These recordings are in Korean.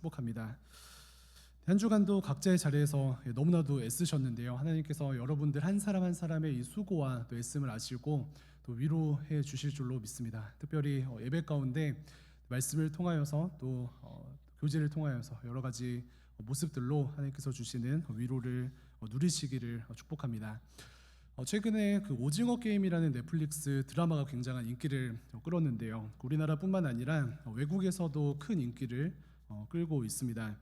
축복합니다. 한 주간도 각자의 자리에서 너무나도 애쓰셨는데요. 하나님께서 여러분들 한 사람 한 사람의 이 수고와 또 애씀을 아시고 또 위로해 주실 줄로 믿습니다. 특별히 어, 예배 가운데 말씀을 통하여서 또 어, 교제를 통하여서 여러 가지 모습들로 하나님께서 주시는 위로를 어, 누리시기를 축복합니다. 어, 최근에 그 오징어 게임이라는 넷플릭스 드라마가 굉장한 인기를 어, 끌었는데요. 우리나라뿐만 아니라 어, 외국에서도 큰 인기를 어, 끌고 있습니다.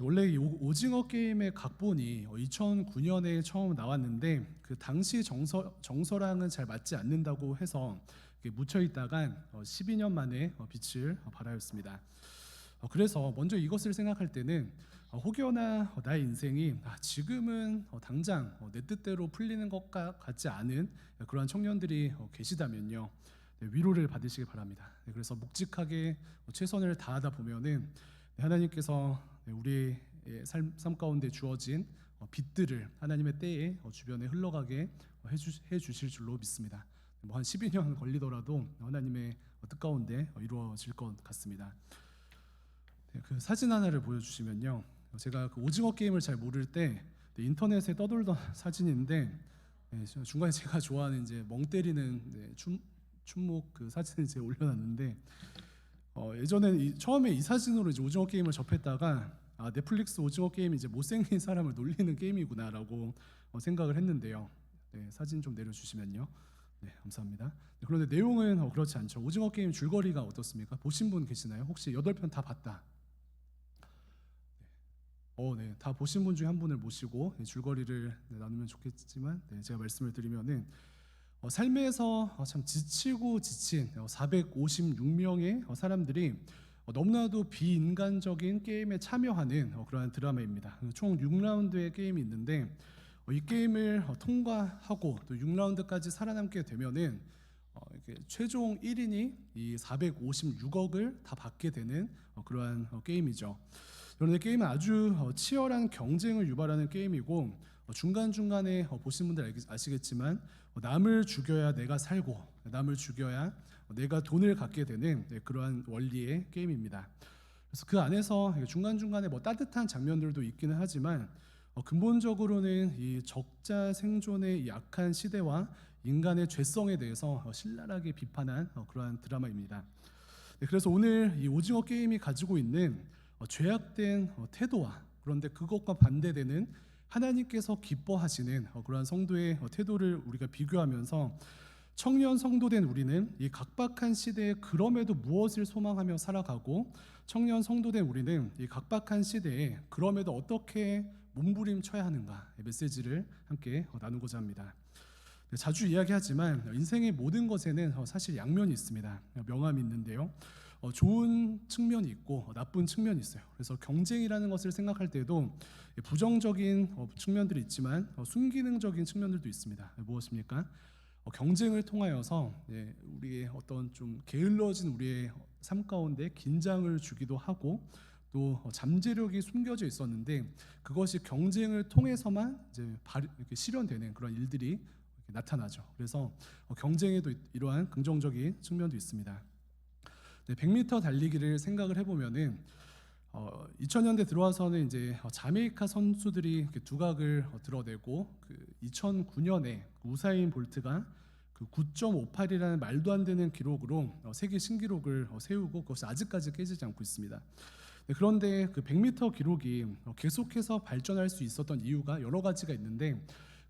원래 이 오- 오징어 게임의 각본이 2009년에 처음 나왔는데 그 당시 정서 정서랑은 잘 맞지 않는다고 해서 묻혀 있다가 12년 만에 어, 빛을 어, 발하였습니다. 어, 그래서 먼저 이것을 생각할 때는 어, 혹여나 어, 나의 인생이 아, 지금은 어, 당장 어, 내 뜻대로 풀리는 것과 같지 않은 그러한 청년들이 어, 계시다면요 네, 위로를 받으시기 바랍니다. 네, 그래서 묵직하게 어, 최선을 다하다 보면은 네, 하나님께서 네, 우리의 삶, 삶 가운데 주어진 어, 빛들을 하나님의 때에 어, 주변에 흘러가게 어, 해주, 해주 실 줄로 믿습니다. 뭐 한 12년 걸리더라도 하나님의 어, 뜻 가운데 어, 이루어질 것 같습니다. 네, 그 사진 하나를 보여주시면요. 제가 그 오징어 게임을 잘 모를 때 네, 인터넷에 떠돌던 사진인데 네, 저 중간에 제가 좋아하는 이제 멍 때리는 네, 춤 춤목 그 사진을 제가 올려놨는데 어, 예전에 이, 처음에 이 사진으로 이제 오징어 게임을 접했다가 아, 넷플릭스 오징어 게임이 이제 못생긴 사람을 놀리는 게임이구나라고 어, 생각을 했는데요. 네, 사진 좀 내려주시면요. 네, 감사합니다. 네, 그런데 내용은 어, 그렇지 않죠. 오징어 게임 줄거리가 어떻습니까? 보신 분 계시나요? 혹시 여덟 편 다 봤다. 어, 네, 다 보신 분 중에 한 분을 모시고 네, 줄거리를 네, 나누면 좋겠지만 네, 제가 말씀을 드리면은 어, 삶에서 어, 참 지치고 지친 456명의 사람들이 어, 너무나도 비인간적인 게임에 참여하는 어, 그러한 드라마입니다. 총 6라운드의 게임이 있는데 어, 이 게임을 어, 통과하고 또 6라운드까지 살아남게 되면은 어, 최종 1인이 이 456억을 다 받게 되는 어, 그러한 어, 게임이죠. 그런데 게임은 아주 어, 치열한 경쟁을 유발하는 게임이고 어, 중간중간에 어, 보신 분들 아시겠지만 어, 남을 죽여야 내가 살고 남을 죽여야 어, 내가 돈을 갖게 되는 네, 그러한 원리의 게임입니다. 그래서 그 안에서 중간중간에 뭐 따뜻한 장면들도 있기는 하지만 어, 근본적으로는 이 적자 생존의 이 약한 시대와 인간의 죄성에 대해서 어, 신랄하게 비판한 어, 그러한 드라마입니다. 네, 그래서 오늘 이 오징어 게임이 가지고 있는 어, 죄악된 어, 태도와 그런데 그것과 반대되는 하나님께서 기뻐하시는 어, 그러한 성도의 어, 태도를 우리가 비교하면서 청년 성도된 우리는 이 각박한 시대에 그럼에도 무엇을 소망하며 살아가고 청년 성도된 우리는 이 각박한 시대에 그럼에도 어떻게 몸부림쳐야 하는가 의 메시지를 함께 어, 나누고자 합니다. 네, 자주 이야기하지만 인생의 모든 것에는 어, 사실 양면이 있습니다. 명함이 있는데요. 어, 좋은 측면이 있고 어, 나쁜 측면이 있어요. 그래서 경쟁이라는 것을 생각할 때도 부정적인 어, 측면들이 있지만 어, 순기능적인 측면들도 있습니다. 무엇입니까? 어, 경쟁을 통하여서 예, 우리의 어떤 좀 게을러진 우리의 삶 가운데 긴장을 주기도 하고 또 어, 잠재력이 숨겨져 있었는데 그것이 경쟁을 통해서만 이제 실현되는 그런 일들이 나타나죠. 그래서 어, 경쟁에도 이- 이러한 긍정적인 측면도 있습니다. 네, 100m 달리기를 생각을 해보면은 어, 2000년대 들어와서는 이제 어, 자메이카 선수들이 두각을 어, 드러내고 그 2009년에 우사인 볼트가 그 9.58이라는 말도 안 되는 기록으로 어, 세계 신기록을 어, 세우고 그것이 아직까지 깨지지 않고 있습니다. 네, 그런데 그 100m 기록이 어, 계속해서 발전할 수 있었던 이유가 여러 가지가 있는데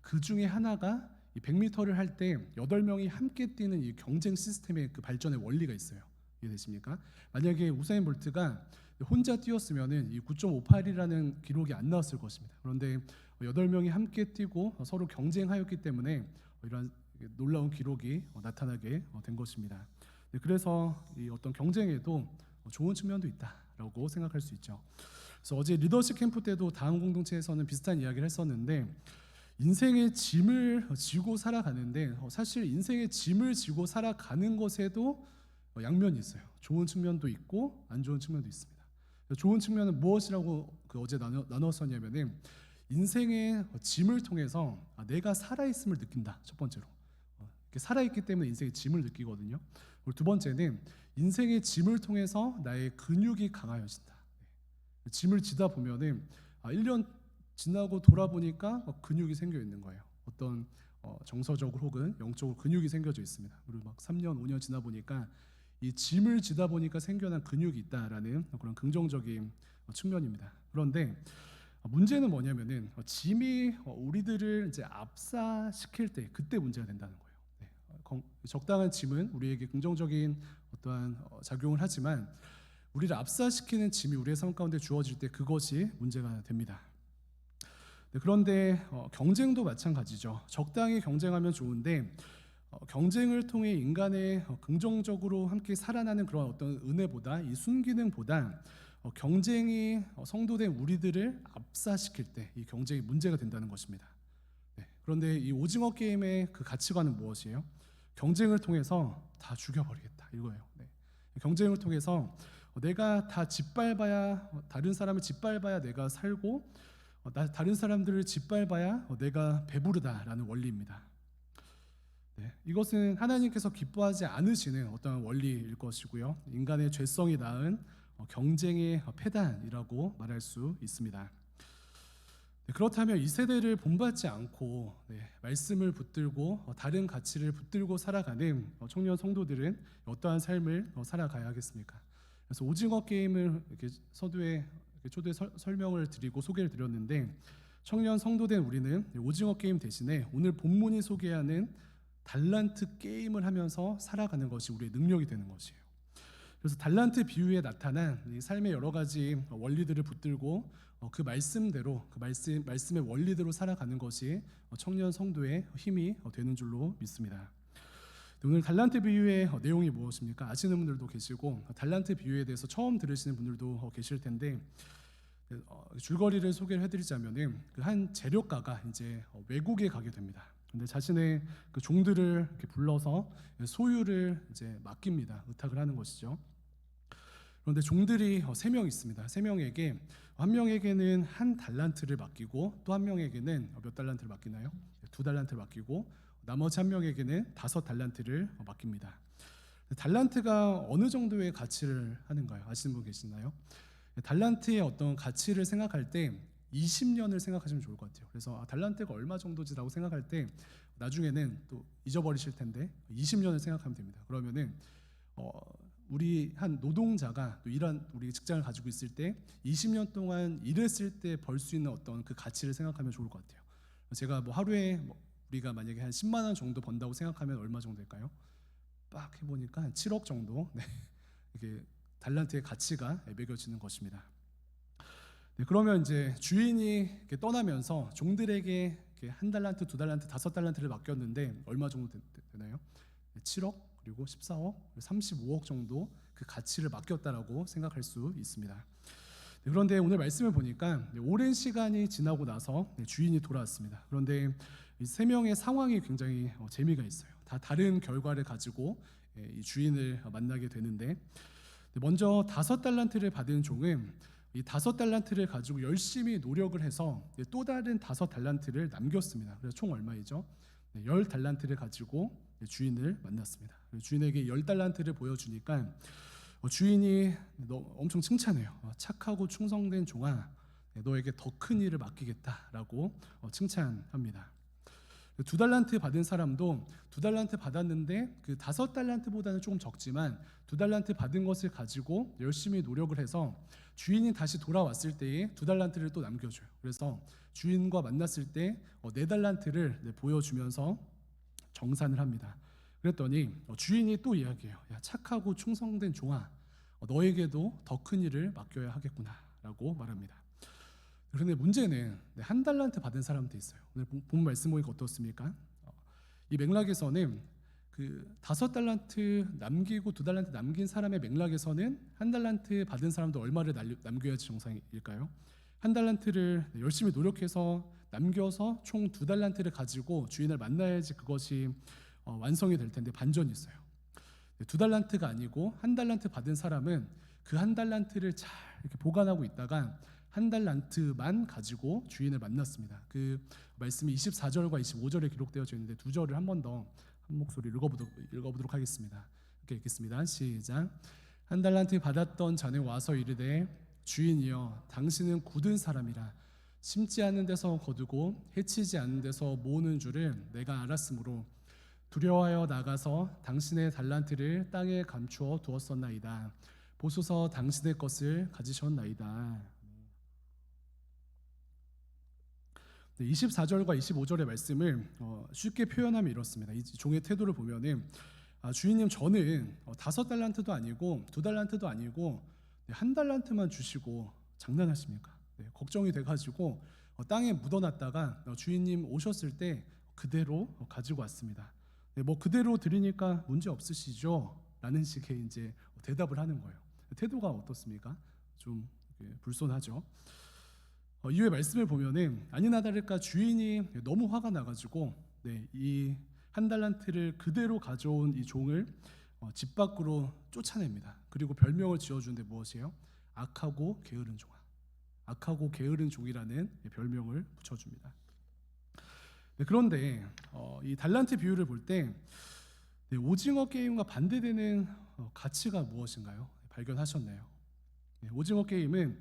그 중에 하나가 이 100m를 할 때 8명이 함께 뛰는 이 경쟁 시스템의 그 발전의 원리가 있어요. 이해되십니까? 만약에 우사인 볼트가 혼자 뛰었으면은 이 9.58이라는 기록이 안 나왔을 것입니다. 그런데 8명이 함께 뛰고 서로 경쟁하였기 때문에 이런 놀라운 기록이 나타나게 된 것입니다. 네, 그래서 이 어떤 경쟁에도 좋은 측면도 있다라고 생각할 수 있죠. 그래서 어제 리더십 캠프 때도 다음 공동체에서는 비슷한 이야기를 했었는데 인생의 짐을 지고 살아가는데 어, 사실 인생의 짐을 지고 살아가는 것에도 어, 양면이 있어요. 좋은 측면도 있고 안 좋은 측면도 있습니다. 좋은 측면은 무엇이라고 그 어제 나눠, 나눴었냐면은 인생의 짐을 통해서 아, 내가 살아 있음을 느낀다. 첫 번째로 어, 이렇게 살아 있기 때문에 인생의 짐을 느끼거든요. 그리고 두 번째는 인생의 짐을 통해서 나의 근육이 강화해진다. 짐을 지다 보면은 아, 1년 지나고 돌아보니까 막 근육이 생겨 있는 거예요. 어떤 어, 정서적으로 혹은 영적으로 근육이 생겨져 있습니다. 그리고 막 3년, 5년 지나 보니까 이 짐을 지다 보니까 생겨난 근육이 있다라는 그런 긍정적인 어, 측면입니다. 그런데 어, 문제는 뭐냐면은 어, 짐이 어, 우리들을 이제 압사시킬 때 그때 문제가 된다는 거예요. 네, 적당한 짐은 우리에게 긍정적인 어떠한 어, 작용을 하지만 우리를 압사시키는 짐이 우리의 삶 가운데 주어질 때 그것이 문제가 됩니다. 네, 그런데 어, 경쟁도 마찬가지죠. 적당히 경쟁하면 좋은데 어, 경쟁을 통해 인간의 어, 긍정적으로 함께 살아나는 그런 어떤 은혜보다 이 순기능보다 어, 경쟁이 어, 성도된 우리들을 압사시킬 때 이 경쟁이 문제가 된다는 것입니다. 네, 그런데 이 오징어 게임의 그 가치관은 무엇이에요? 경쟁을 통해서 다 죽여버리겠다 이거예요. 네. 경쟁을 통해서 어, 내가 다 짓밟아야 어, 다른 사람을 짓밟아야 내가 살고 어, 나 다른 사람들을 짓밟아야 어, 내가 배부르다라는 원리입니다. 네, 이것은 하나님께서 기뻐하지 않으시는 어떤 원리일 것이고요. 인간의 죄성이 낳은 어, 경쟁의 어, 폐단이라고 말할 수 있습니다. 네, 그렇다면 이 세대를 본받지 않고 네, 말씀을 붙들고 어, 다른 가치를 붙들고 살아가는 어, 청년 성도들은 어떠한 삶을 어, 살아가야 하겠습니까? 그래서 오징어 게임을 서두에 초대 설- 설명을 드리고 소개를 드렸는데 청년 성도된 우리는 오징어 게임 대신에 오늘 본문이 소개하는 달란트 게임을 하면서 살아가는 것이 우리의 능력이 되는 것이에요. 그래서 달란트 비유에 나타난 이 삶의 여러 가지 원리들을 붙들고 어, 그 말씀대로 그 말씀 말씀의 원리대로 살아가는 것이 어, 청년 성도의 힘이 어, 되는 줄로 믿습니다. 네, 오늘 달란트 비유의 어, 내용이 무엇입니까? 아시는 분들도 계시고 어, 달란트 비유에 대해서 처음 들으시는 분들도 어, 계실 텐데 네, 어, 줄거리를 소개를 해드리자면은 그한 재료가가 이제 어, 외국에 가게 됩니다. 근데 자신의 그 종들을 이렇게 불러서 소유를 이제 맡깁니다. 의탁을 하는 것이죠. 그런데 종들이 어, 세명 있습니다. 세 명에게 한 명에게는 한 달란트를 맡기고 또 한 명에게는 어, 몇 달란트를 맡기나요? 네, 두 달란트를 맡기고 나머지 한 명에게는 다섯 달란트를 어, 맡깁니다. 달란트가 어느 정도의 가치를 하는가요? 아시는 분 계시나요? 달란트의 어떤 가치를 생각할 때 20년을 생각하시면 좋을 것 같아요. 그래서 아, 달란트가 얼마 정도지라고 생각할 때 나중에는 또 잊어버리실 텐데 20년을 생각하면 됩니다. 그러면은 어, 우리 한 노동자가 또 일한 우리 직장을 가지고 있을 때 20년 동안 일했을 때 벌 수 있는 어떤 그 가치를 생각하면 좋을 것 같아요. 제가 뭐 하루에 뭐 우리가 만약에 한 10만 원 정도 번다고 생각하면 얼마 정도 될까요? 빡 해보니까 한 7억 정도 네. 이게 달란트의 가치가 매겨지는 것입니다. 네, 그러면 이제 주인이 떠나면서 종들에게 한 달란트, 두 달란트, 다섯 달란트를 맡겼는데 얼마 정도 되, 되나요? 네, 7억 그리고 14억, 35억 정도 그 가치를 맡겼다라고 생각할 수 있습니다. 네, 그런데 오늘 말씀을 보니까 네, 오랜 시간이 지나고 나서 네, 주인이 돌아왔습니다. 그런데 이세 명의 상황이 굉장히 어, 재미가 있어요. 다 다른 결과를 가지고 예, 이 주인을 만나게 되는데 네, 먼저 다섯 달란트를 받은 종은 이 다섯 달란트를 가지고 열심히 노력을 해서 또 다른 다섯 달란트를 남겼습니다. 그래서 총 얼마이죠? 네, 열 달란트를 가지고 주인을 만났습니다. 주인에게 열 달란트를 보여주니까 어, 주인이 너 엄청 칭찬해요. 어, 착하고 충성된 종아, 네, 너에게 더 큰 일을 맡기겠다라고 어, 칭찬합니다. 두 달란트 받은 사람도 두 달란트 받았는데 그 다섯 달란트보다는 조금 적지만 두 달란트 받은 것을 가지고 열심히 노력을 해서 주인이 다시 돌아왔을 때에 두 달란트를 또 남겨줘요. 그래서 주인과 만났을 때 어, 네 달란트를 네, 보여주면서 정산을 합니다. 그랬더니 어, 주인이 또 이야기해요. 야, 착하고 충성된 종아, 어, 너에게도 더 큰 일을 맡겨야 하겠구나라고 말합니다. 그런데 문제는 네, 한 달란트 받은 사람도 있어요. 오늘 본- 본 말씀 보니까 어떻습니까? 어, 이 맥락에서는 그 다섯 달란트 남기고 두 달란트 남긴 사람의 맥락에서는 한 달란트 받은 사람도 얼마를 남겨야지 정상일까요? 한 달란트를 네, 열심히 노력해서 남겨서 총 두 달란트를 가지고 주인을 만나야지 그것이 어, 완성이 될 텐데 반전이 있어요. 네, 두 달란트가 아니고 한 달란트 받은 사람은 그 한 달란트를 잘 이렇게 보관하고 있다가 한 달란트만 가지고 주인을 만났습니다. 그 말씀이 24절과 25절에 기록되어져 있는데 두 절을 한 번 더 한 목소리 읽어보도록, 읽어보도록 하겠습니다. 이렇게 읽겠습니다. 시작. 한 달란트 받았던 자는 와서 이르되 주인이여 당신은 굳은 사람이라 심지 않는 데서 거두고 해치지 않는 데서 모으는 줄을 내가 알았으므로 두려워하여 나가서 당신의 달란트를 땅에 감추어 두었었나이다. 보소서 당신의 것을 가지셨나이다. 네, 24절과 25절의 말씀을 어, 쉽게 표현하면 이렇습니다. 이 종의 태도를 보면은 아, 주인님 저는 어, 다섯 달란트도 아니고 두 달란트도 아니고 네, 한 달란트만 주시고 장난하십니까? 네, 걱정이 돼가지고 어, 땅에 묻어놨다가 어, 주인님 오셨을 때 그대로 어, 가지고 왔습니다. 네, 뭐 그대로 드리니까 문제 없으시죠? 라는 식의 이제 대답을 하는 거예요. 태도가 어떻습니까? 좀 예, 불손하죠. 어, 이후에 말씀을 보면은 아니나 다를까 주인이 너무 화가 나가지고 네, 이 한 달란트를 그대로 가져온 이 종을 어, 집 밖으로 쫓아냅니다. 그리고 별명을 지어주는데 무엇이에요? 악하고 게으른 종아. 악하고 게으른 종이라는 별명을 붙여줍니다. 네, 그런데 어, 이 달란트 비유를 볼때 네, 오징어 게임과 반대되는 어, 가치가 무엇인가요? 발견하셨나요? 네, 오징어 게임은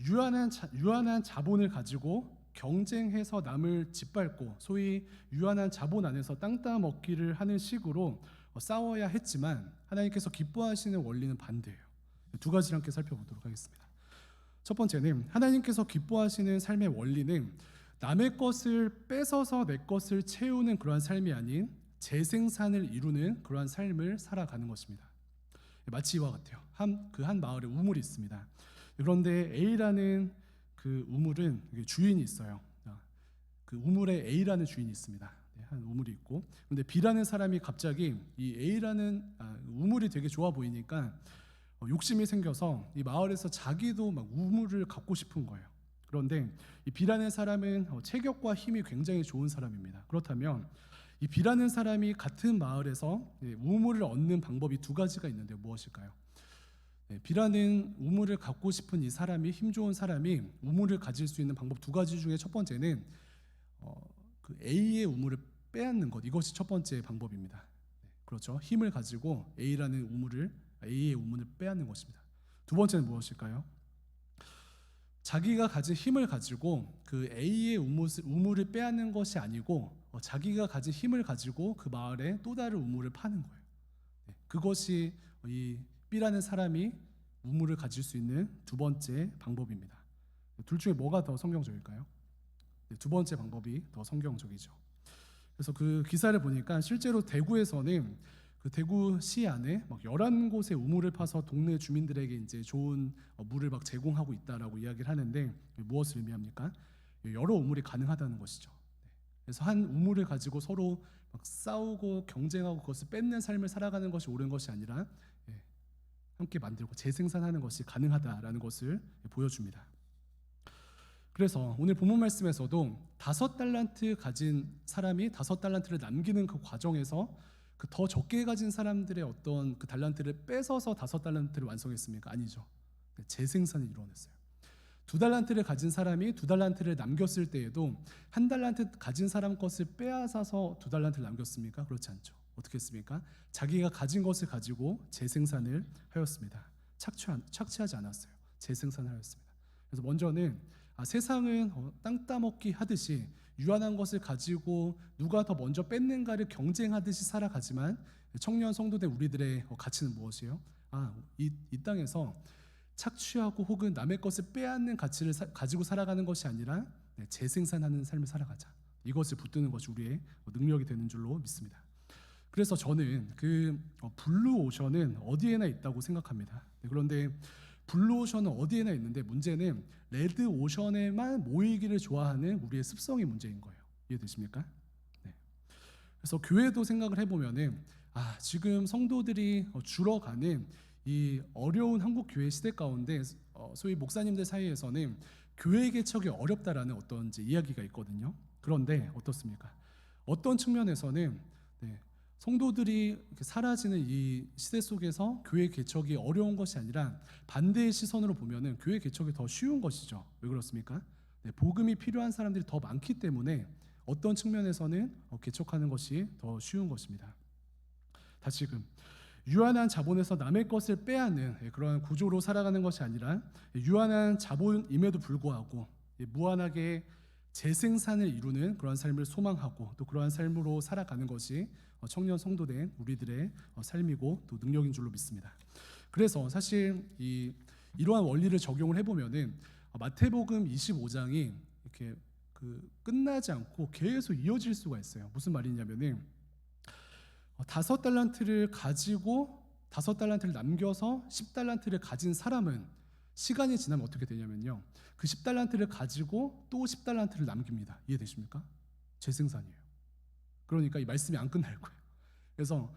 유한한 자, 유한한 자본을 가지고 경쟁해서 남을 짓밟고 소위 유한한 자본 안에서 땅 따먹기를 하는 식으로 어, 싸워야 했지만 하나님께서 기뻐하시는 원리는 반대예요. 두 가지를 함께 살펴보도록 하겠습니다. 첫 번째는 하나님께서 기뻐하시는 삶의 원리는 남의 것을 뺏어서 내 것을 채우는 그러한 삶이 아닌 재생산을 이루는 그러한 삶을 살아가는 것입니다. 마치 이와 같아요. 한 그 한 마을에 우물이 있습니다. 그런데 A라는 그 우물은 주인이 있어요. 아, 그 우물에 A라는 주인이 있습니다. 네, 한 우물이 있고, 그런데 B라는 사람이 갑자기 이 A라는 아, 우물이 되게 좋아 보이니까 어, 욕심이 생겨서 이 마을에서 자기도 막 우물을 갖고 싶은 거예요. 그런데 이 B라는 사람은 어, 체격과 힘이 굉장히 좋은 사람입니다. 그렇다면 이 B라는 사람이 같은 마을에서 예, 우물을 얻는 방법이 두 가지가 있는데 무엇일까요? 네, B라는 우물을 갖고 싶은 이 사람이 힘 좋은 사람이 우물을 가질 수 있는 방법 두 가지 중에 첫 번째는 어, 그 A의 우물을 빼앗는 것 이것이 첫 번째 방법입니다. 네, 그렇죠. 힘을 가지고 A라는 우물을 A의 우물을 빼앗는 것입니다. 두 번째는 무엇일까요? 자기가 가진 힘을 가지고 그 A의 우물을, 우물을 빼앗는 것이 아니고 어, 자기가 가진 힘을 가지고 그 마을에 또 다른 우물을 파는 거예요. 네, 그것이 이 B라는 사람이 우물을 가질 수 있는 두 번째 방법입니다. 둘 중에 뭐가 더 성경적일까요? 네, 두 번째 방법이 더 성경적이죠. 그래서 그 기사를 보니까 실제로 대구에서는 그 대구시 안에 막 11곳의 우물을 파서 동네 주민들에게 이제 좋은 어, 물을 막 제공하고 있다라고 이야기를 하는데 무엇을 의미합니까? 여러 우물이 가능하다는 것이죠. 네. 그래서 한 우물을 가지고 서로 막 싸우고 경쟁하고 그것을 뺏는 삶을 살아가는 것이 옳은 것이 아니라 예, 함께 만들고 재생산하는 것이 가능하다라는 것을 보여줍니다. 그래서 오늘 본문 말씀에서도 다섯 달란트 가진 사람이 다섯 달란트를 남기는 그 과정에서 그 더 적게 가진 사람들의 어떤 그 달란트를 뺏어서 다섯 달란트를 완성했습니까? 아니죠. 네, 재생산을 이루어냈어요. 두 달란트를 가진 사람이 두 달란트를 남겼을 때에도 한 달란트 가진 사람 것을 빼앗아서 두 달란트를 남겼습니까? 그렇지 않죠. 어떻게 했습니까? 자기가 가진 것을 가지고 재생산을 하였습니다. 착취한, 착취하지 않았어요. 재생산을 하였습니다. 그래서 먼저는 아, 세상은 어, 땅 따먹기 하듯이 유한한 것을 가지고 누가 더 먼저 뺏는가를 경쟁하듯이 살아가지만 청년 성도된 우리들의 어, 가치는 무엇이에요? 아, 이, 이 땅에서 착취하고 혹은 남의 것을 빼앗는 가치를 사, 가지고 살아가는 것이 아니라 네, 재생산하는 삶을 살아가자. 이것을 붙드는 것이 우리의 능력이 되는 줄로 믿습니다. 그래서 저는 그 어, 블루 오션은 어디에나 있다고 생각합니다. 네, 그런데 블루 오션은 어디에나 있는데 문제는 레드 오션에만 모이기를 좋아하는 우리의 습성이 문제인 거예요. 이해되십니까? 네. 그래서 교회도 생각을 해보면은 아 지금 성도들이 어, 줄어가는 이 어려운 한국 교회 시대 가운데 어, 소위 목사님들 사이에서는 교회 개척이 어렵다라는 어떤 이야기가 있거든요. 그런데 어떻습니까? 어떤 측면에서는 네, 성도들이 사라지는 이 시대 속에서 교회 개척이 어려운 것이 아니라 반대의 시선으로 보면은 교회 개척이 더 쉬운 것이죠. 왜 그렇습니까? 네, 복음이 필요한 사람들이 더 많기 때문에 어떤 측면에서는 어, 개척하는 것이 더 쉬운 것입니다. 다시금 유한한 자본에서 남의 것을 빼앗는 예, 그런 구조로 살아가는 것이 아니라 예, 유한한 자본임에도 불구하고 예, 무한하게 재생산을 이루는 그러한 삶을 소망하고 또 그러한 삶으로 살아가는 것이 어, 청년 성도된 우리들의 어, 삶이고 또 능력인 줄로 믿습니다. 그래서 사실 이 이러한 원리를 적용을 해보면은 어, 마태복음 25장이 이렇게 그 끝나지 않고 계속 이어질 수가 있어요. 무슨 말이냐면은 어, 다섯 달란트를 가지고 다섯 달란트를 남겨서 십 달란트를 가진 사람은 시간이 지나면 어떻게 되냐면요. 그십 달란트를 가지고 또십 달란트를 남깁니다. 이해되십니까? 재생산이에요. 그러니까 이 말씀이 안 끝날 거예요. 그래서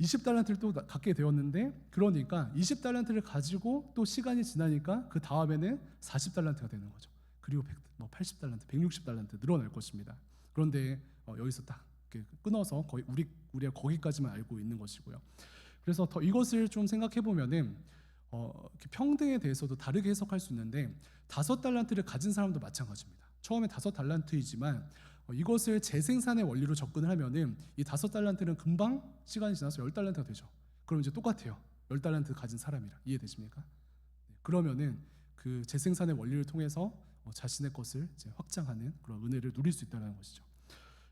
20달란트를 또 나- 갖게 되었는데 그러니까 20달란트를 가지고 또 시간이 지나니까 그 다음에는 40달란트가 되는 거죠. 그리고 100, 뭐 80달란트, 160달란트 늘어날 것입니다. 그런데 어, 여기서 딱 끊어서 거의 우리 우리가 거기까지만 알고 있는 것이고요. 그래서 더 이것을 좀 생각해 보면은 어, 평등에 대해서도 다르게 해석할 수 있는데 다섯 달란트를 가진 사람도 마찬가지입니다. 처음에 다섯 달란트이지만 어, 이것을 재생산의 원리로 접근을 하면은 이 다섯 달란트는 금방 시간이 지나서 열 달란트가 되죠. 그럼 이제 똑같아요. 열 달란트 가진 사람이랑 이해되십니까? 네, 그러면은 그 재생산의 원리를 통해서 어, 자신의 것을 확장하는 그런 은혜를 누릴 수 있다는 것이죠.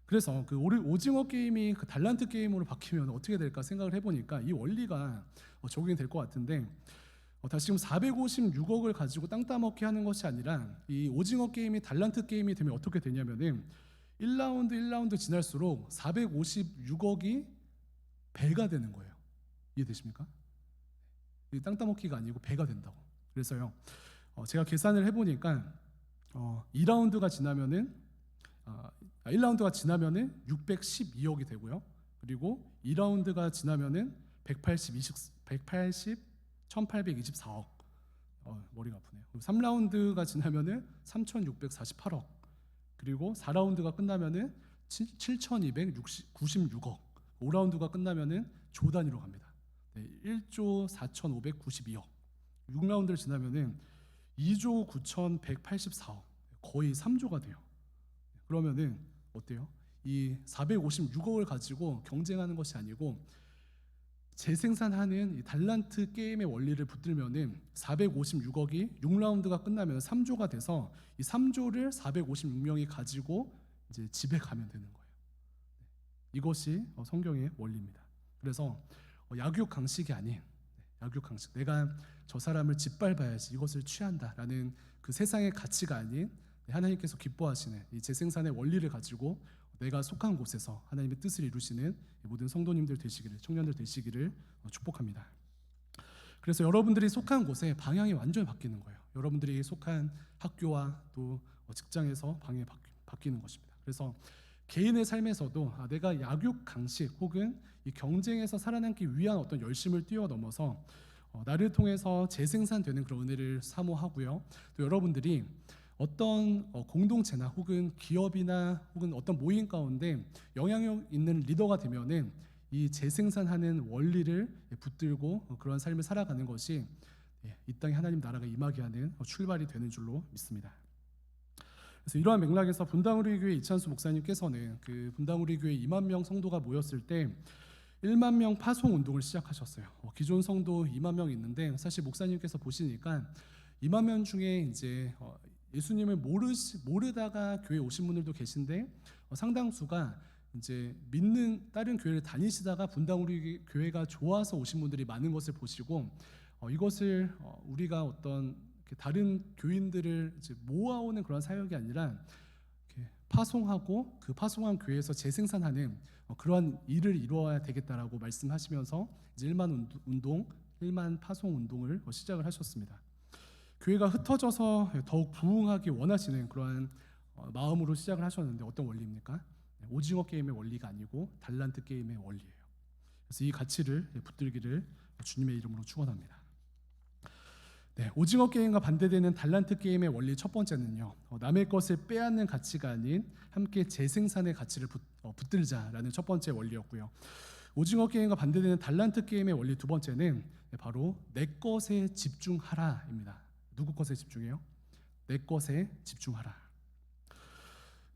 그래서 그 오징어 게임이 그 달란트 게임으로 바뀌면 어떻게 될까 생각을 해보니까 이 원리가 어, 적용이 될 것 같은데 어, 다시 지금 456억을 가지고 땅 따먹기 하는 것이 아니라 이 오징어 게임이 달란트 게임이 되면 어떻게 되냐면은 1라운드 1라운드 지날수록 456억이 배가 되는 거예요. 이해되십니까? 이땅 따먹기가 아니고 배가 된다고. 그래서요. 어, 제가 계산을 해 보니까 어, 2라운드가 지나면은 아, 1라운드가 지나면은 612억이 되고요. 그리고 2라운드가 지나면은 180, 20, 180, 1824억. 어, 머리가 아프네요. 그리고 3라운드가 지나면은 3648억. 그리고 4라운드가 끝나면은 7296억. 5라운드가 끝나면은 조 단위로 갑니다. 네, 1조 4592억. 6라운드를 지나면은 2조 9184억. 거의 3조가 돼요. 그러면은 어때요? 이 456억을 가지고 경쟁하는 것이 아니고 재생산하는 이 달란트 게임의 원리를 붙들면은 456억이 6라운드가 끝나면 3조가 돼서 이 3조를 456명이 가지고 이제 집에 가면 되는 거예요. 네. 이것이 어, 성경의 원리입니다. 그래서 어, 약육 강식이 아닌 네, 약육 강식. 내가 저 사람을 짓밟아야지 이것을 취한다라는 그 세상의 가치가 아닌 네, 하나님께서 기뻐하시는 이 재생산의 원리를 가지고 내가 속한 곳에서 하나님의 뜻을 이루시는 모든 성도님들 되시기를 청년들 되시기를 어, 축복합니다. 그래서 여러분들이 속한 곳에 방향이 완전히 바뀌는 거예요. 여러분들이 속한 학교와 또 어, 직장에서 방향이 바뀌- 바뀌는 것입니다. 그래서 개인의 삶에서도 아, 내가 약육 강식 혹은 이 경쟁에서 살아남기 위한 어떤 열심을 뛰어넘어서 어, 나를 통해서 재생산되는 그런 은혜를 사모하고요. 또 여러분들이 어떤 어, 공동체나 혹은 기업이나 혹은 어떤 모임 가운데 영향력 있는 리더가 되면은 이 재생산하는 원리를 붙들고 어, 그런 삶을 살아가는 것이 예, 이 땅에 하나님 나라가 임하게 하는 어, 출발이 되는 줄로 믿습니다. 그래서 이러한 맥락에서 분당우리 교회 이찬수 목사님께서는 그 분당우리 교회 2만 명 성도가 모였을 때 1만 명 파송 운동을 시작하셨어요. 어, 기존 성도 2만 명 있는데 사실 목사님께서 보시니까 2만 명 중에 이제 어, 예수님을 모르시, 모르다가 교회 오신 분들도 계신데 어, 상당수가 이제 믿는 다른 교회를 다니시다가 분당 우리 교회가 좋아서 오신 분들이 많은 것을 보시고 어, 이것을 어, 우리가 어떤 다른 교인들을 모아오는 그런 사역이 아니라 파송하고 그 파송한 교회에서 재생산하는 어, 그러한 일을 이루어야 되겠다라고 말씀하시면서 이제 1만 운동- 1만 파송 운동을 어, 시작을 하셨습니다. 교회가 흩어져서 더욱 부흥하기 원하시는 그러한 어, 마음으로 시작을 하셨는데 어떤 원리입니까? 네, 오징어 게임의 원리가 아니고 달란트 게임의 원리예요. 그래서 이 가치를 붙들기를 주님의 이름으로 축원합니다. 네, 오징어 게임과 반대되는 달란트 게임의 원리 첫 번째는요. 어, 남의 것을 빼앗는 가치가 아닌 함께 재생산의 가치를 붙, 어, 붙들자라는 첫 번째 원리였고요. 오징어 게임과 반대되는 달란트 게임의 원리 두 번째는 네, 바로 내 것에 집중하라입니다. 누구 것에 집중해요? 내 것에 집중하라.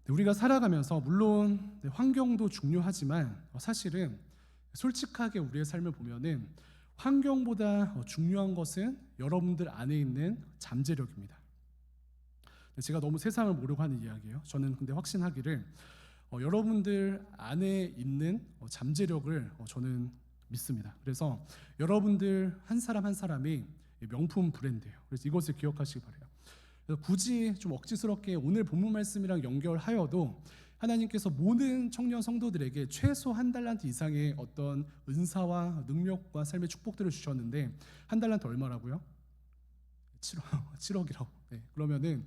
네, 우리가 살아가면서 물론 네, 환경도 중요하지만 어, 사실은 솔직하게 우리의 삶을 보면은 환경보다 어, 중요한 것은 여러분들 안에 있는 잠재력입니다. 제가 너무 세상을 모르고 하는 이야기예요. 저는 근데 확신하기를 어, 여러분들 안에 있는 어, 잠재력을 어, 저는 믿습니다. 그래서 여러분들 한 사람 한 사람이 명품 브랜드예요. 그래서 이것을 기억하시기 바래요. 굳이 좀 억지스럽게 오늘 본문 말씀이랑 연결하여도 하나님께서 모든 청년 성도들에게 최소 한 달란트 이상의 어떤 은사와 능력과 삶의 축복들을 주셨는데 한 달란트 얼마라고요? 7억, 7억이라고. 네, 그러면은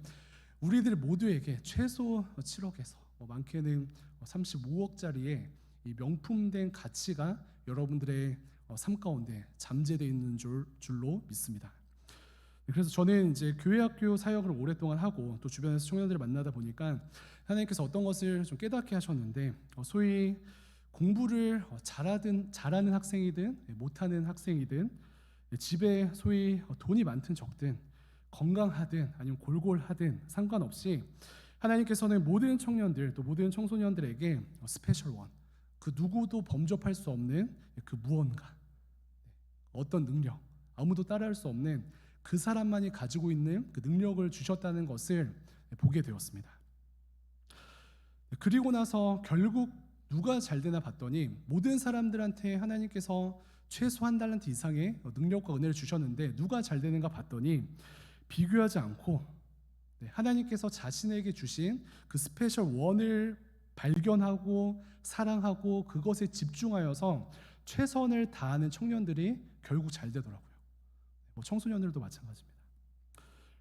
우리들 모두에게 최소 7억에서 뭐 많게는 35억짜리의 이 명품된 가치가 여러분들의 어, 삶 가운데 잠재되어 있는 줄, 줄로 믿습니다. 그래서 저는 이제 교회 학교 사역을 오랫동안 하고 또 주변에서 청년들을 만나다 보니까 하나님께서 어떤 것을 좀 깨닫게 하셨는데 어, 소위 공부를 어, 잘하든 잘하는 학생이든 예, 못하는 학생이든 예, 집에 소위 어, 돈이 많든 적든 건강하든 아니면 골골하든 상관없이 하나님께서는 모든 청년들 또 모든 청소년들에게 스페셜 원, 그 누구도 범접할 수 없는 그 무언가, 어떤 능력, 아무도 따라할 수 없는 그 사람만이 가지고 있는 그 능력을 주셨다는 것을 보게 되었습니다. 그리고 나서 결국 누가 잘 되나 봤더니 모든 사람들한테 하나님께서 최소 한 달란트 이상의 능력과 은혜를 주셨는데 누가 잘 되는가 봤더니 비교하지 않고 네, 하나님께서 자신에게 주신 그 스페셜 원을 발견하고 사랑하고 그것에 집중하여서 최선을 다하는 청년들이 결국 잘 되더라고요. 뭐 청소년들도 마찬가지입니다.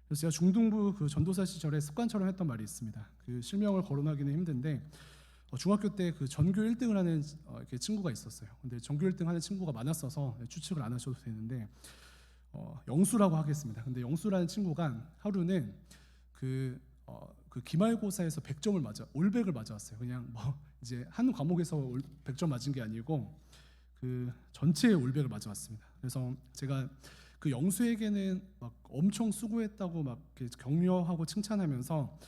그래서 제가 중등부 그 전도사 시절에 습관처럼 했던 말이 있습니다. 그 실명을 거론하기는 힘든데 어, 중학교 때 그 전교 1등을 하는 어, 이렇게 친구가 있었어요. 근데 전교 1등 하는 친구가 많았어서 추측을 안 하셔도 되는데 어, 영수라고 하겠습니다. 근데 영수라는 친구가 하루는 그, 어, 그 기말고사에서 100점을 맞아 올백을 맞아왔어요. 그냥 뭐 이제 한 과목에서 올, 100점 맞은 게 아니고 그 전체의 올백을 맞아왔습니다. 그래서 제가 그 영수에게는 막 엄청 수고했다고 막 격려하고 칭찬하면서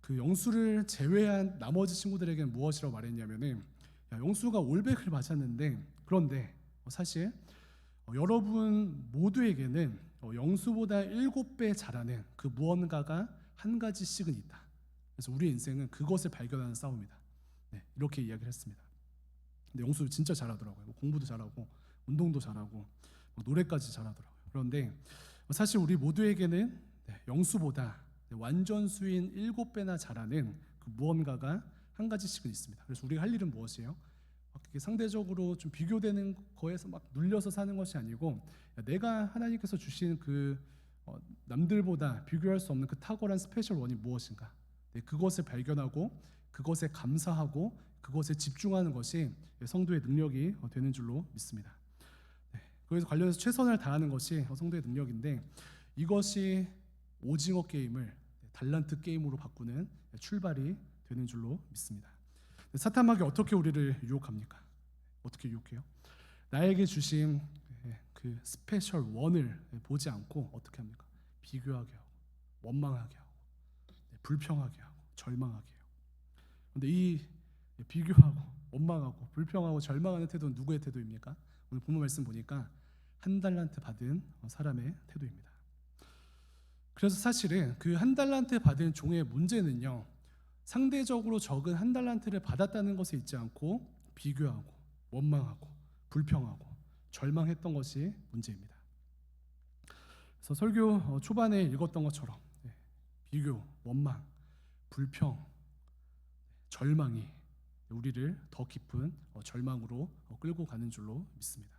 그 영수를 제외한 나머지 친구들에게는 무엇이라고 말했냐면은 야, 영수가 올백을 맞았는데 그런데 사실 어, 여러분 모두에게는 어, 영수보다 일곱 배 잘하는 그 무언가가 한 가지씩은 있다. 그래서 우리 인생은 그것을 발견하는 싸움이다. 네, 이렇게 이야기를 했습니다. 근데 영수 진짜 잘하더라고요. 뭐 공부도 잘하고 운동도 잘하고 뭐 노래까지 잘하더라고요. 그런데 사실 우리 모두에게는 네, 영수보다 네, 완전수인 일곱 배나 잘하는 그 무언가가 한 가지씩은 있습니다. 그래서 우리가 할 일은 무엇이에요? 상대적으로 좀 비교되는 거에서 막 눌려서 사는 것이 아니고 야, 내가 하나님께서 주신 그 어, 남들보다 비교할 수 없는 그 탁월한 스페셜 원이 무엇인가? 네, 그것을 발견하고 그것에 감사하고 그것에 집중하는 것이 성도의 능력이 어, 되는 줄로 믿습니다. 네, 그래서 관련해서 최선을 다하는 것이 성도의 능력인데 이것이 오징어 게임을 달란트 게임으로 바꾸는 출발이 되는 줄로 믿습니다. 사탄마귀 어떻게 우리를 유혹합니까? 어떻게 유혹해요? 나에게 주신 그 스페셜 원을 보지 않고 어떻게 합니까? 비교하게 하고 원망하게 하고 네, 불평하게 하고 절망하게 해요. 그런데 이 비교하고 원망하고 불평하고 절망하는 태도는 누구의 태도입니까? 오늘 본문 말씀 보니까 한 달란트 받은 사람의 태도입니다. 그래서 사실은 그 한 달란트 받은 종의 문제는요. 상대적으로 적은 한 달란트를 받았다는 것에 있지 않고 비교하고 원망하고 불평하고 절망했던 것이 문제입니다. 그래서 설교 어, 초반에 읽었던 것처럼 네, 비교, 원망, 불평, 절망이 우리를 더 깊은 어, 절망으로 어, 끌고 가는 줄로 믿습니다.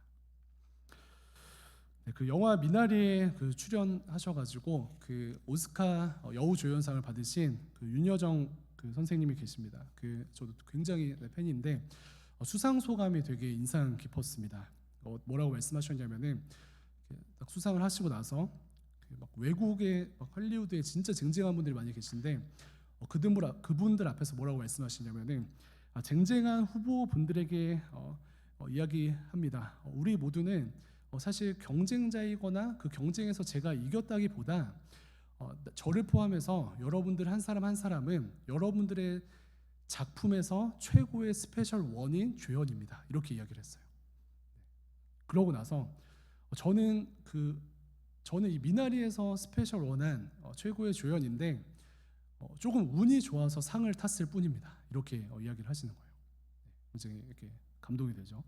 네, 그 영화 미나리에 그 출연하셔가지고 그 오스카 여우 조연상을 받으신 그 윤여정 그 선생님이 계십니다. 그 저도 굉장히 네, 팬인데 수상 소감이 되게 인상 깊었습니다. 어, 뭐라고 말씀하셨냐면은 딱 수상을 하시고 나서 그막 외국의 막 할리우드에 진짜 쟁쟁한 분들이 많이 계신데 어, 그분들 앞에서 뭐라고 말씀하시냐면은 아, 쟁쟁한 후보 분들에게 어, 어, 이야기합니다. 어, 우리 모두는 어, 사실 경쟁자이거나 그 경쟁에서 제가 이겼다기보다 어, 저를 포함해서 여러분들 한 사람 한 사람은 여러분들의 작품에서 최고의 스페셜 원인 조연입니다. 이렇게 이야기를 했어요. 그러고 나서 어, 저는 그 저는 이 미나리에서 스페셜 원한 어, 최고의 조연인데 어, 조금 운이 좋아서 상을 탔을 뿐입니다. 이렇게 어, 이야기를 하시는 거예요. 네, 굉장히 이렇게 감동이 되죠.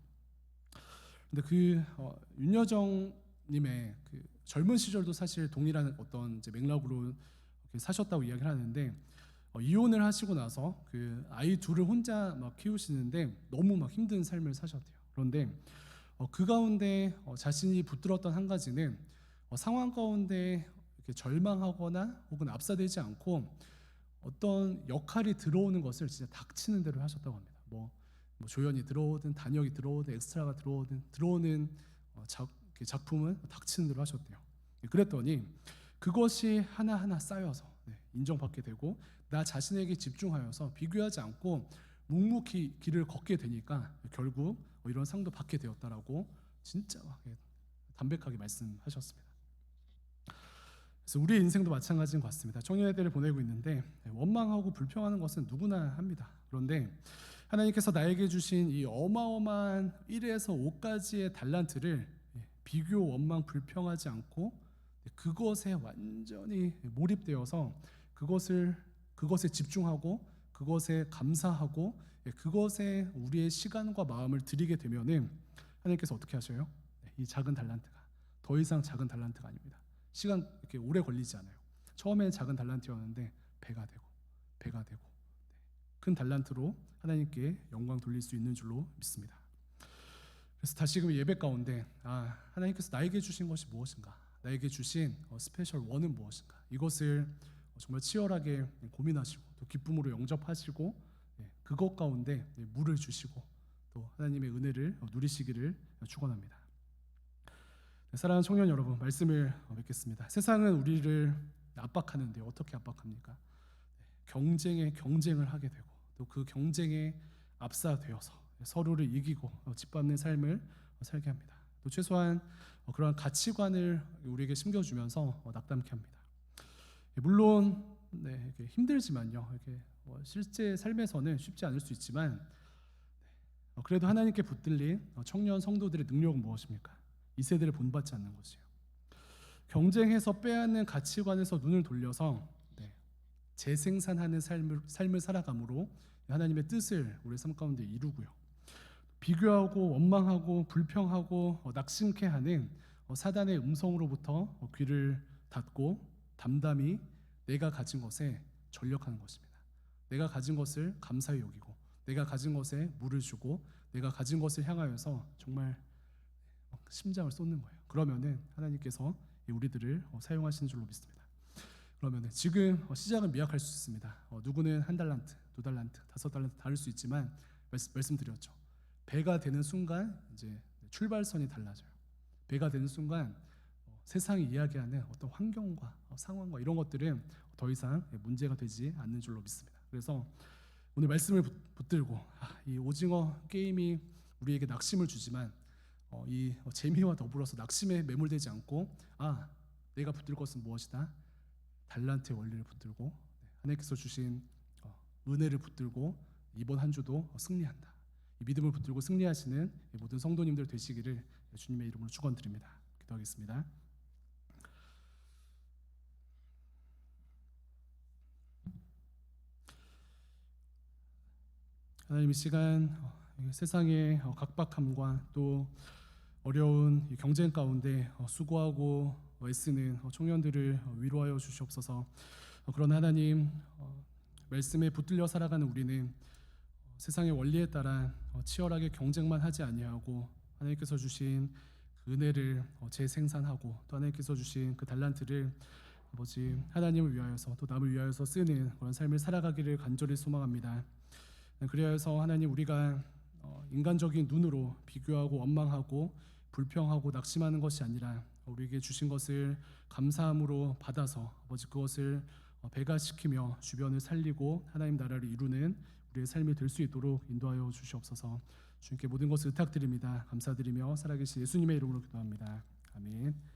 근데 그 어, 윤여정님의 그 젊은 시절도 사실 동일한 어떤 맥락으로 사셨다고 이야기를 하는데 어, 이혼을 하시고 나서 그 아이 둘을 혼자 막 키우시는데 너무 막 힘든 삶을 사셨대요. 그런데 어, 그 가운데 어, 자신이 붙들었던 한 가지는 어, 상황 가운데 이렇게 절망하거나 혹은 압사되지 않고 어떤 역할이 들어오는 것을 진짜 닥치는 대로 하셨다고 합니다. 뭐, 뭐 조연이 들어오든 단역이 들어오든 엑스트라가 들어오든 들어오는 어, 작, 이렇게 작품은 닥치는 대로 하셨대요. 예, 그랬더니 그것이 하나하나 쌓여서 네, 인정받게 되고 나 자신에게 집중하여서 비교하지 않고 묵묵히 길을 걷게 되니까 결국 어, 이런 상도 받게 되었다라고 진짜 막, 예, 담백하게 말씀하셨습니다. 그래서 우리 인생도 마찬가지인 것 같습니다. 청년의 를 보내고 있는데 네, 원망하고 불평하는 것은 누구나 합니다. 그런데 하나님께서 나에게 주신 이 어마어마한 1에서 5까지의 달란트를 예, 비교, 원망, 불평하지 않고 네, 그것에 완전히 몰입되어서 그것을 그것에 집중하고 그것에 감사하고 예, 그것에 우리의 시간과 마음을 드리게 되면은 하나님께서 어떻게 하셔요? 네, 이 작은 달란트가 더 이상 작은 달란트가 아닙니다. 시간 이렇게 오래 걸리지 않아요. 처음엔 작은 달란트였는데 배가 되고 배가 되고 네, 큰 달란트로 하나님께 영광 돌릴 수 있는 줄로 믿습니다. 그래서 다시금 예배 가운데 아 하나님께서 나에게 주신 것이 무엇인가? 나에게 주신 어, 스페셜 원은 무엇인가? 이것을 어, 정말 치열하게 고민하시고 또 기쁨으로 영접하시고 예, 그것 가운데 예, 물을 주시고 또 하나님의 은혜를 어, 누리시기를 축원합니다. 네, 사랑하는 청년 여러분, 말씀을 어, 맺겠습니다. 세상은 우리를 압박하는데 어떻게 압박합니까? 네, 경쟁에 경쟁을 하게 되고 또 그 경쟁에 압사되어서 서로를 이기고 어, 짓밟는 삶을 어, 살게 합니다. 또 최소한 그러한 가치관을 우리에게 심겨주면서 낙담케 합니다. 예, 물론 네, 힘들지만요. 이렇게 뭐 실제 삶에서는 쉽지 않을 수 있지만 네, 그래도 하나님께 붙들린 청년 성도들의 능력은 무엇입니까? 이 세대를 본받지 않는 것이에요. 경쟁해서 빼앗는 가치관에서 눈을 돌려서 네, 재생산하는 삶을 삶을 살아감으로 하나님의 뜻을 우리 삶 가운데 이루고요. 비교하고 원망하고 불평하고 어, 낙심케 하는 어, 사단의 음성으로부터 어, 귀를 닫고 담담히 내가 가진 것에 전력하는 것입니다. 내가 가진 것을 감사히 여기고 내가 가진 것에 물을 주고 내가 가진 것을 향하여서 정말 심장을 쏟는 거예요. 그러면은 하나님께서 우리들을 어, 사용하시는 줄로 믿습니다. 그러면은 지금 어, 시작은 미약할 수 있습니다. 어, 누구는 한 달란트, 두 달란트, 다섯 달란트 다를 수 있지만 말씀 드렸죠. 배가 되는 순간 이제 출발선이 달라져요. 배가 되는 순간 세상이 이야기하는 어떤 환경과 상황과 이런 것들은 더 이상 문제가 되지 않는 줄로 믿습니다. 그래서 오늘 말씀을 붙들고 아, 이 오징어 게임이 우리에게 낙심을 주지만 어, 이 재미와 더불어서 낙심에 매몰되지 않고 아 내가 붙들 것은 무엇이다 달란트의 원리를 붙들고 네, 하나님께서 주신 어, 은혜를 붙들고 이번 한 주도 승리한다 이 믿음을 붙들고 승리하시는 모든 성도님들 되시기를 주님의 이름으로 축원드립니다 기도하겠습니다. 하나님 이 시간 어, 세상의 각박함과 또 어려운 경쟁 가운데 어, 수고하고 애쓰는 어, 청년들을 어, 위로하여 주시옵소서. 그런 하나님 말씀에 붙들려 살아가는 우리는 세상의 원리에 따라 치열하게 경쟁만 하지 아니하고 하나님께서 주신 그 은혜를 재생산하고 또 하나님께서 주신 그 달란트를 아버지 하나님을 위하여서 또 남을 위하여서 쓰는 그런 삶을 살아가기를 간절히 소망합니다. 그리하여서 하나님 우리가 인간적인 눈으로 비교하고 원망하고 불평하고 낙심하는 것이 아니라 우리에게 주신 것을 감사함으로 받아서 아버지 그것을 어, 배가시키며 주변을 살리고 하나님 나라를 이루는 우리의 삶이 될 수 있도록 인도하여 주시옵소서. 주님께 모든 것을 의탁드립니다. 감사드리며 살아계신 예수님의 이름으로 기도합니다. 아멘.